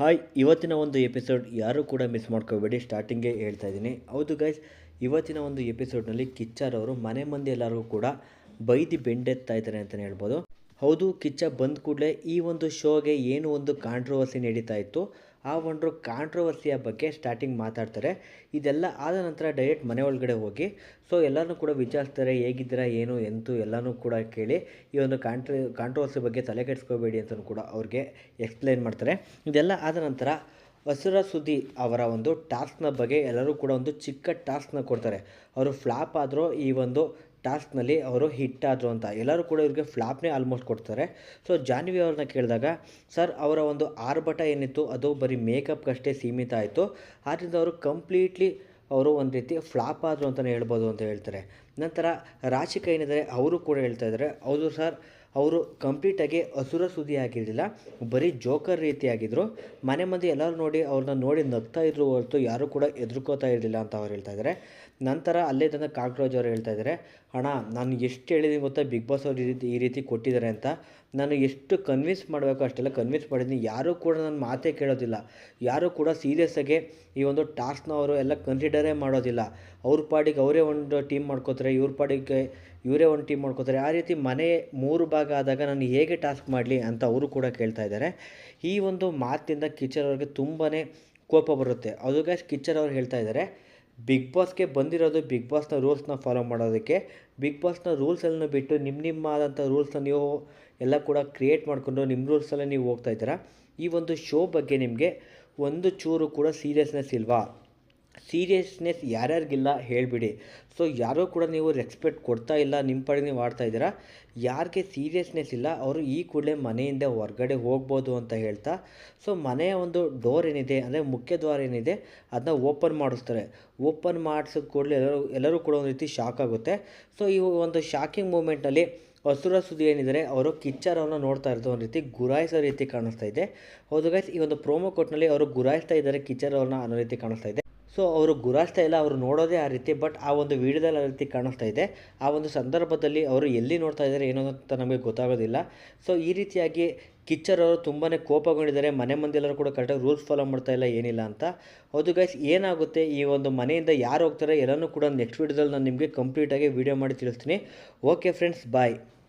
Hi, ಇವತ್ತಿನ ಒಂದು episode ಯಾರೂ ಕೂಡ ಮಿಸ್ ಮಾಡ್ಕೋಬೇಡಿ. ಸ್ಟಾರ್ಟಿಂಗೇ ಹೇಳ್ತಾ ಇದ್ದೀನಿ. ಹೌದು ಗೈಸ್ ಇವತ್ತಿನ ಒಂದು ಎಪಿಸೋಡ್ನಲ್ಲಿ ಕಿಚ್ಚರ್ ಅವರು ಮನೆ ಮಂದಿ ಎಲ್ಲರಿಗೂ ಕೂಡ ಬೈದಿ ಬೆಂಡೆತ್ತಾ ಇದ್ದಾರೆ ಅಂತಲೇ ಹೇಳ್ಬೋದು. ಹೌದು, ಕಿಚ್ಚ ಬಂದ ಕೂಡಲೇ ಈ ಒಂದು ಶೋಗೆ ಏನು ಒಂದು ಕಾಂಟ್ರವರ್ಸಿ ನಡೀತಾ ಇತ್ತು. ಆ ಒಂದು ಕಾಂಟ್ರವರ್ಸಿಯ ಬಗ್ಗೆ ಸ್ಟಾರ್ಟಿಂಗ್ ಮಾತಾಡ್ತಾರೆ. ಇದೆಲ್ಲ ಆದ ನಂತರ ಡೈರೆಕ್ಟ್ ಮನೆ ಒಳಗಡೆ ಹೋಗಿ ಸೊ ಎಲ್ಲರೂ ಕೂಡ ವಿಚಾರಿಸ್ತಾರೆ, ಹೇಗಿದ್ದೀರಾ, ಏನು, ಎಂತು, ಎಲ್ಲನೂ ಕೂಡ ಕೇಳಿ ಈ ಒಂದು ಕಾಂಟ್ರ ಕಾಂಟ್ರವರ್ಸಿ ಬಗ್ಗೆ ತಲೆ ಕೆಡಿಸ್ಕೋಬೇಡಿ ಅಂತಲೂ ಕೂಡ ಅವ್ರಿಗೆ ಎಕ್ಸ್ಪ್ಲೈನ್ ಮಾಡ್ತಾರೆ. ಇದೆಲ್ಲ ಆದ ನಂತರ ಹಸುರ ಸುದ್ದಿ ಅವರ ಒಂದು ಟಾಸ್ಕ್ನ ಬಗ್ಗೆ ಎಲ್ಲರೂ ಕೂಡ ಒಂದು ಚಿಕ್ಕ ಟಾಸ್ಕ್ನ ಕೊಡ್ತಾರೆ. ಅವರು ಫ್ಲಾಪ್ ಆದರೂ ಈ ಒಂದು ಟಾಸ್ಕ್ನಲ್ಲಿ ಅವರು ಹಿಟ್ ಆದರು ಅಂತ. ಎಲ್ಲರೂ ಕೂಡ ಇವ್ರಿಗೆ ಫ್ಲಾಪ್ನೇ ಆಲ್ಮೋಸ್ಟ್ ಕೊಡ್ತಾರೆ. ಸೊ, ಜಾನ್ವಿ ಅವ್ರನ್ನ ಕೇಳಿದಾಗ, ಸರ್, ಅವರ ಒಂದು ಆರ್ಭಟ ಏನಿತ್ತು, ಅದು ಬರೀ ಮೇಕಪ್ಗಷ್ಟೇ ಸೀಮಿತ ಆಯಿತು. ಆದ್ದರಿಂದ ಅವರು ಕಂಪ್ಲೀಟ್ಲಿ, ಅವರು ಒಂದು ರೀತಿ ಫ್ಲಾಪ್ ಆದರು ಅಂತಲೇ ಹೇಳ್ಬೋದು ಅಂತ ಹೇಳ್ತಾರೆ. ನಂತರ ರಾಶಿಕ ಏನಿದ್ದಾರೆ, ಅವರು ಕೂಡ ಹೇಳ್ತಾ ಇದ್ದಾರೆ. ಹೌದು ಸರ್, ಅವರು ಕಂಪ್ಲೀಟಾಗಿ ಹಸುರ ಸುದ್ದಿ ಆಗಿರಲಿಲ್ಲ. ಬರೀ ಜೋಕರ್ ರೀತಿಯಾಗಿದ್ದರು ಮನೆ ಮಂದಿ ಎಲ್ಲರೂ ನೋಡಿ ಅವ್ರನ್ನ ನೋಡಿ ನಗ್ತಾ ಇದ್ರು ಹೊರತು ಯಾರೂ ಕೂಡ ಹೆದರ್ಕೋತಾ ಇರಲಿಲ್ಲ ಅಂತ ಅವ್ರು ಹೇಳ್ತಾ ಇದ್ದಾರೆ. ನಂತರ ಅಲ್ಲೇ ತಂದ ಕಾಕ್ರೋಜ್ ಅವರು ಹೇಳ್ತಾ ಇದ್ದಾರೆ, ಅಣ್ಣ, ನಾನು ಎಷ್ಟು ಹೇಳಿದ್ದೀನಿ ಗೊತ್ತಾ? ಬಿಗ್ ಬಾಸ್ ಅವರು ಈ ರೀತಿ ಈ ರೀತಿ ಕೊಟ್ಟಿದ್ದಾರೆ ಅಂತ. ನಾನು ಎಷ್ಟು ಕನ್ವಿನ್ಸ್ ಮಾಡಬೇಕು ಅಷ್ಟೆಲ್ಲ ಕನ್ವಿನ್ಸ್ ಮಾಡಿದ್ದೀನಿ. ಯಾರೂ ಕೂಡ ನನ್ನ ಮಾತೇ ಕೇಳೋದಿಲ್ಲ. ಯಾರೂ ಕೂಡ ಸೀರಿಯಸ್ಸಾಗಿ ಈ ಒಂದು ಟಾಸ್ಕ್ನವರು ಎಲ್ಲ ಕನ್ಸಿಡರೇ ಮಾಡೋದಿಲ್ಲ. ಅವ್ರ ಪಾಡಿಗೆ ಅವರೇ ಒಂದು ಟೀಮ್ ಮಾಡ್ಕೋತಾರೆ ಇವ್ರ ಪಾಡಿಗೆ ಇವರೇ ಒಂದು ಟೀಮ್ ಮಾಡ್ಕೋತಾರೆ. ಆ ರೀತಿ ಮನೆ ಮೂರು ಭಾಗ ಆದಾಗ ನಾನು ಹೇಗೆ ಟಾಸ್ಕ್ ಮಾಡಲಿ ಅಂತ ಅವರು ಕೂಡ ಕೇಳ್ತಾ ಇದ್ದಾರೆ. ಈ ಒಂದು ಮಾತಿಂದ ಕಿಚ್ಚರ್ ಅವ್ರಿಗೆ ತುಂಬಾ ಕೋಪ ಬರುತ್ತೆ. ಅದು ಗ್ಯಾಸ್ ಕಿಚ್ಚರ್ ಅವ್ರು ಹೇಳ್ತಾ ಇದ್ದಾರೆ ಬಿಗ್ ಬಾಸ್ಗೆ ಬಂದಿರೋದು ಬಿಗ್ ಬಾಸ್ನ ರೂಲ್ಸ್ನ ಫಾಲೋ ಮಾಡೋದಕ್ಕೆ. ಬಿಗ್ ಬಾಸ್ನ ರೂಲ್ಸನ್ನು ಬಿಟ್ಟು ನಿಮ್ಮ ನಿಮ್ಮ ಆದಂಥ ರೂಲ್ಸ್ನ ನೀವು ಎಲ್ಲ ಕೂಡ ಕ್ರಿಯೇಟ್ ಮಾಡಿಕೊಂಡು ನಿಮ್ಮ ರೂಲ್ಸಲ್ಲೇ ನೀವು ಹೋಗ್ತಾ ಇದ್ದೀರಾ? ಈ ಒಂದು ಶೋ ಬಗ್ಗೆ ನಿಮಗೆ ಒಂದು ಚೂರು ಕೂಡ ಸೀರಿಯಸ್ನೆಸ್ ಇಲ್ವಾ? ಸೀರಿಯಸ್ನೆಸ್ ಯಾರ್ಯಾರಿಗಿಲ್ಲ ಹೇಳಿಬಿಡಿ. ಸೊ ಯಾರೂ ಕೂಡ ನೀವು ರೆಸ್ಪೆಕ್ಟ್ ಕೊಡ್ತಾ ಇಲ್ಲ ನಿಮ್ಮ ಪಾಡಿಗೆ ನೀವು ಆಡ್ತಾ ಇದ್ದೀರಾ? ಯಾರಿಗೆ ಸೀರಿಯಸ್ನೆಸ್ ಇಲ್ಲ, ಅವರು ಈ ಕೂಡಲೇ ಮನೆಯಿಂದ ಹೊರಗಡೆ ಹೋಗ್ಬೋದು ಅಂತ ಹೇಳ್ತಾ ಸೊ ಮನೆಯ ಒಂದು ಡೋರ್ ಏನಿದೆ, ಅಂದರೆ ಮುಖ್ಯ ದ್ವಾರ ಏನಿದೆ ಅದನ್ನ ಓಪನ್ ಮಾಡಿಸ್ತಾರೆ. ಓಪನ್ ಮಾಡಿಸಿದ ಕೂಡಲೇ ಎಲ್ಲರೂ ಎಲ್ಲರೂ ಕೂಡ ಒಂದು ರೀತಿ ಶಾಕ್ ಆಗುತ್ತೆ. ಸೊ ಈ ಒಂದು ಶಾಕಿಂಗ್ ಮೂಮೆಂಟಲ್ಲಿ ಹಸುರ ಸುದ್ದಿ ಏನಿದ್ದಾರೆ, ಅವರು ಕಿಚ್ಚರವನ್ನು ನೋಡ್ತಾ ಇರೋದು ಒಂದು ರೀತಿ ಗುರಾಯಿಸೋ ರೀತಿ ಕಾಣಿಸ್ತಾ ಇದೆ. ಹೌದು ಗೈಸ್ ಈ ಒಂದು ಪ್ರೋಮೋ ಕೋಟ್ನಲ್ಲಿ ಅವರು ಗುರಾಯಿಸ್ತಾ ಇದ್ದಾರೆ, ಕಿಚ್ಚರ್ ಅವ್ರನ್ನ ಅನ್ನೋ ರೀತಿ ಕಾಣಿಸ್ತಾ ಸೊ ಅವರು ಗುರಾಯಿಸ್ತಾ ಇಲ್ಲ ಅವರು ನೋಡೋದೇ ಆ ರೀತಿ ಬಟ್ ಆ ಒಂದು ವೀಡಿಯೋದಲ್ಲಿ ಆ ರೀತಿ ಕಾಣಿಸ್ತಾ ಇದೆ. ಆ ಒಂದು ಸಂದರ್ಭದಲ್ಲಿ ಅವರು ಎಲ್ಲಿ ನೋಡ್ತಾ ಇದ್ದಾರೆ ಏನೋ ಅಂತ ನಮಗೆ ಗೊತ್ತಾಗೋದಿಲ್ಲ. ಸೊ ಈ ರೀತಿಯಾಗಿ ಕಿಚ್ಚರ್ ಅವರು ತುಂಬಾ ಕೋಪಗೊಂಡಿದ್ದಾರೆ. ಮನೆ ಮಂದಿ ಎಲ್ಲರೂ ಕೂಡ ಕರೆಕ್ಟಾಗಿ ರೂಲ್ಸ್ ಫಾಲೋ ಮಾಡ್ತಾ ಇಲ್ಲ, ಏನಿಲ್ಲ ಅಂತ. ಹೌದು ಗೈಸ್ ಏನಾಗುತ್ತೆ? ಈ ಒಂದು ಮನೆಯಿಂದ ಯಾರು ಹೋಗ್ತಾರೆ? ಎಲ್ಲನೂ ಕೂಡ ನೆಕ್ಸ್ಟ್ ವೀಡಿಯೋದಲ್ಲಿ ನಾನು ನಿಮಗೆ ಕಂಪ್ಲೀಟಾಗಿ ವೀಡಿಯೋ ಮಾಡಿ ತಿಳಿಸ್ತೀನಿ. Okay friends bye